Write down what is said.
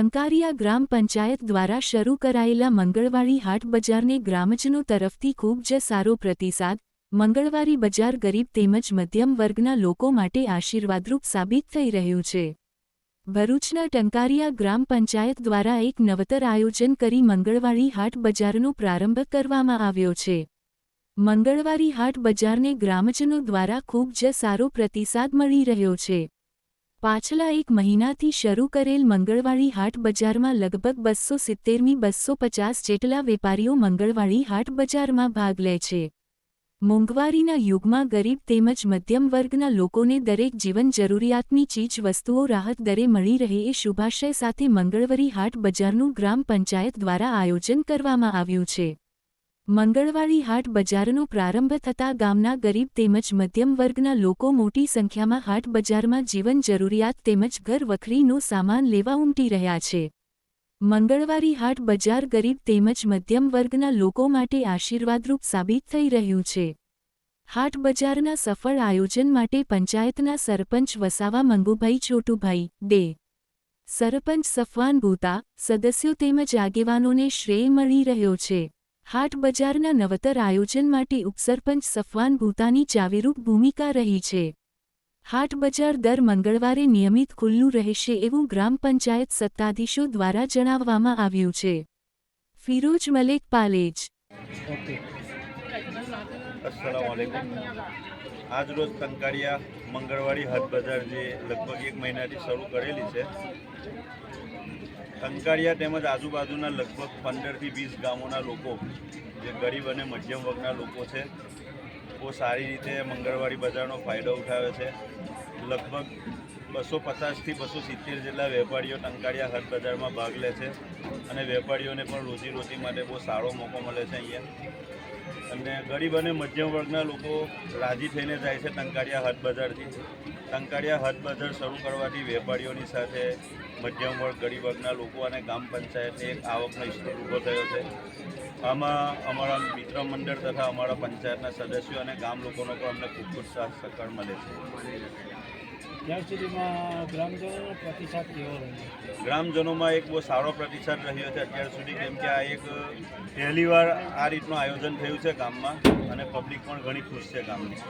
ટંકારિયા ગ્રામ પંચાયત દ્વારા શરૂ કરાયેલા મંગળવારી હાટ બજારને ગ્રામજનો તરફથી ખૂબ જ સારો પ્રતિસાદ, મંગળવારી બજાર ગરીબ તેમજ મધ્યમ વર્ગના લોકો માટે આશીર્વાદરૂપ સાબિત થઈ રહ્યું છે. ભરૂચના ટંકારિયા ગ્રામ પંચાયત દ્વારા એક નવતર આયોજન કરી મંગળવારી હાટ બજારનો પ્રારંભ કરવામાં આવ્યો છે. મંગળવારી હાટ બજારને ગ્રામજનો દ્વારા ખૂબ જ સારો પ્રતિસાદ મળી રહ્યો છે. પાછલા એક મહિનાથી શરૂ કરેલ મંગળવારી હાટ બજારમાં લગભગ બસો સિત્તેરમી બસો પચાસ જેટલા વેપારીઓ મંગળવારી હાટ બજારમાં ભાગ લે છે. મોંઘવારીના યુગમાં ગરીબ તેમજ મધ્યમ વર્ગના લોકોને દરેક જીવન જરૂરિયાતની ચીજ વસ્તુઓ રાહત દરે મળી રહે એ શુભાશય સાથે મંગળવારી હાટ બજારનું ગ્રામ પંચાયત દ્વારા આયોજન કરવામાં આવ્યું છે. મંગળવારી હાટ બજારનો પ્રારંભ થતાં ગામના ગરીબ તેમજ મધ્યમ વર્ગના લોકો મોટી સંખ્યામાં હાટ બજારમાં જીવન જરૂરિયાત તેમજ ઘર વખરીનો સામાન લેવા ઉમટી રહ્યા છે. મંગળવારી હાટ બજાર ગરીબ તેમજ મધ્યમ વર્ગના લોકો માટે આશીર્વાદરૂપ સાબિત થઈ રહ્યું છે. હાટ બજારના સફળ આયોજન માટે પંચાયતના સરપંચ વસાવા મંગુભાઈ છોટુભાઈ, ડે. સરપંચ સફવાન ભૂતા, સદસ્યો તેમજ આગેવાનોને શ્રેય મળી રહ્યો છે. હાટ બજારના નવતર આયોજન માટે ઉપસરપંચ સફવાન ભૂતાની ચાવીરૂપ ભૂમિકા રહી છે. હાટ બજાર દર મંગળવારે નિયમિત ખુલ્લું રહેશે એવું ગ્રામ પંચાયત સત્તાધીશો દ્વારા જણાવવામાં આવ્યું છે. ફિરોજ મલેક પાલેજ. ઓકે. અસલામ આજ રોજ ટંકારિયા મંગળવારી હાટ બજાર જે લગભગ એક મહિનાથી શરૂ કરેલી છે. ટંકારિયા તેમજ આજુબાજુના લગભગ પંદરથી વીસ ગામોના લોકો, જે ગરીબ અને મધ્યમ વર્ગના લોકો છે, બહુ સારી રીતે મંગળવારી બજારનો ફાયદો ઉઠાવે છે. લગભગ બસો પચાસથી બસો સિત્તેર જેટલા વેપારીઓ ટંકાળિયા હાટ બજારમાં ભાગ લે છે અને વેપારીઓને પણ રોજીરોટી માટે બહુ સારો મોકો મળે છે અહીંયા. અને ગરીબ અને મધ્યમ વર્ગના લોકો રાજી થઈને જાય છે ટંકાળિયા હાટ બજારથી. ટંકારિયા હાટ બજાર શરૂ કરવાથી વેપારીઓની સાથે મધ્યમ વર્ગ ગરીબ વર્ગના લોકો અને ગ્રામ પંચાયતને એક આવકનો સ્ત્રોત ઊભો થયો છે. આમાં અમારા મિત્ર મંડળ તથા અમારા પંચાયતના સદસ્યો અને ગામ લોકોનો પણ અમને ખૂબ ખૂબ સાથ સહકાર મળે છે. ત્યાર સુધીમાં ગ્રામજનોનો પ્રતિસાદ કેવો રહ્યો? ગ્રામજનોમાં એક બહુ સારો પ્રતિસાદ રહ્યો છે અત્યાર સુધી કેમ કે આ એક પહેલીવાર આ રીતનું આયોજન થયું છે ગામમાં અને પબ્લિક પણ ઘણી ખુશ છે ગામની.